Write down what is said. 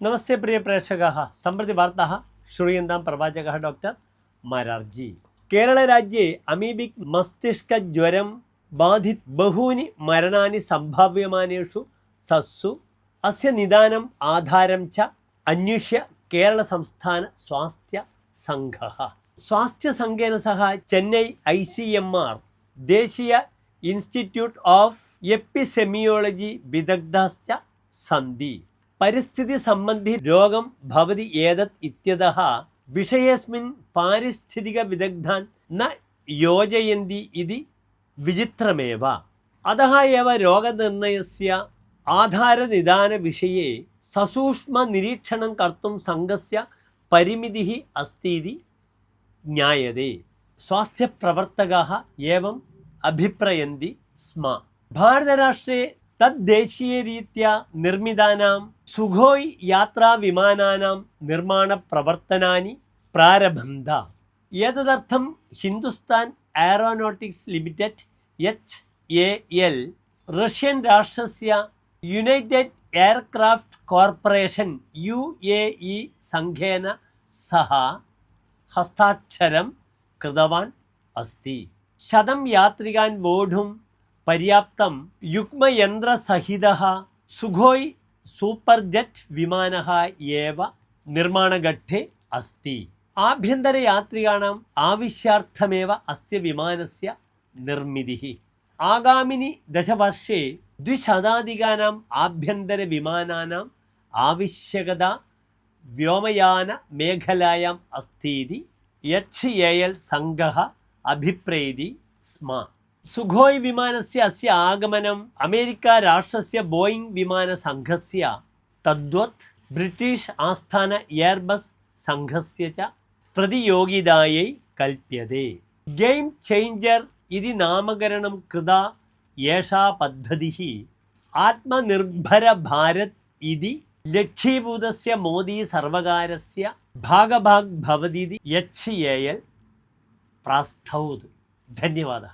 നമസ്തേ പ്രിയ പ്രേക്ഷക സമ്പ്രതി വാർത്ത ശ്രീയന്താം പ്രവാചക ഡോക്ടർ മരാർജി. കേരള രാജ്യെ അമീബിക് മസ്തിഷ്ക ജ്വരം ബാധി ബഹൂനി മരണാനി സംഭാവ്യമാനേഷു സസ്സു അസ്യ നിദാനം ആധാരം ച അന്വേഷ്യ കേരള സംസ്ഥാന സ്വാസ്ഥ്യ സംഘ സ്വാസ്ഥ്യ സംഘേന സഹ Chennai I C M R. ദേശീയ ഇൻസ്റ്റിറ്റ്യൂട്ട് ഓഫ് എപ്പിസെമിയോളജി വിദഗ്ധശ്ച സന്ധി. പരിസ്ഥിതി സംബന്ധി രോഗം ഭവതി ഏതത് ഇത്യത വിഷയസ്മിൻ പാരിസ്ഥിതിക വിദഗ്ധാൻ ന യോജയന്തി ഇതി വിചിത്രമേവ. അതഃ ഏവ രോഗനിർണയസ്യ സസൂക്ഷ്മ നിരീക്ഷണം കർത്തും സംഘസ്യ പരിമിതി അസ്തീതി ജ്ഞായതേ. സ്വാസ്ഥ്യപ്രവർത്തക ഏവം അഭിപ്രയന്തി സ്മ. ഭാരതരാഷ്ട്രേ തദ്ദേശീയരീത്യ നിർമ്മിതാനാം സുഖോയ് യാത്രാവിമാനാനാം നിർമ്മാണപ്രവർത്തനാനി പ്രാരംഭന്ത ഏതദർത്ഥം? Hindustan aeronautics limited H A L Russian രാഷ്ട്രസ്യ united aircraft corporation U A E സംഘേന സഹ ഹസ്താക്ഷരം കൃതവാൻ അസ്തി. ശതം യാത്രികാൻ വോഢും പര്യാപ്തം യുഗ്മയന്ത്രസഹിത സുഖോയ് സൂപ്പർ ജറ്റ് വിമാന ഏവ നിർമ്മാണഘട്ടേ അസ്തി. ആഭ്യന്തരയാത്രികാണാം ആവശ്യാർത്ഥമേവ അസ്യ വിമാനസ്യ നിർമ്മിതി. ആഗാമിനി ദശവർഷേ ദ്വിശതാധികാനാം ആഭ്യന്തരവിമാനാനാം ആവശ്യകത വ്യോമയാന മേഖലായാം അസ്തീതി എച്ച് എ എൽ സംഘ അഭിപ്രേതി സ്മ. സുഖോയ് വിമാനസ്യ അസ്യ ആഗമനം അമേരിക്ക രാഷ്ട്രസ്യ ബോയിംഗ് വിമാന സംഘസ്യ തദ്വത് ബ്രിട്ടീഷ് ആസ്ഥാന എയർബസ് സംഘസ്യ ച പ്രതിയോഗിതായൈ കൽപ്യതേ. ഗെയിം ചേഞ്ചർ ഇതി നാമകരണം കൃത ഏഷാ പദ്ധതി ആത്മനിർഭര ഭാരത് ഇതി ലക്ഷ്യഭൂതസ്യ മോദി സർവകാരസ്യ ഭാഗഭാഗ് ഭവതി യച്ച് എ എൽ ധന്യവാദ.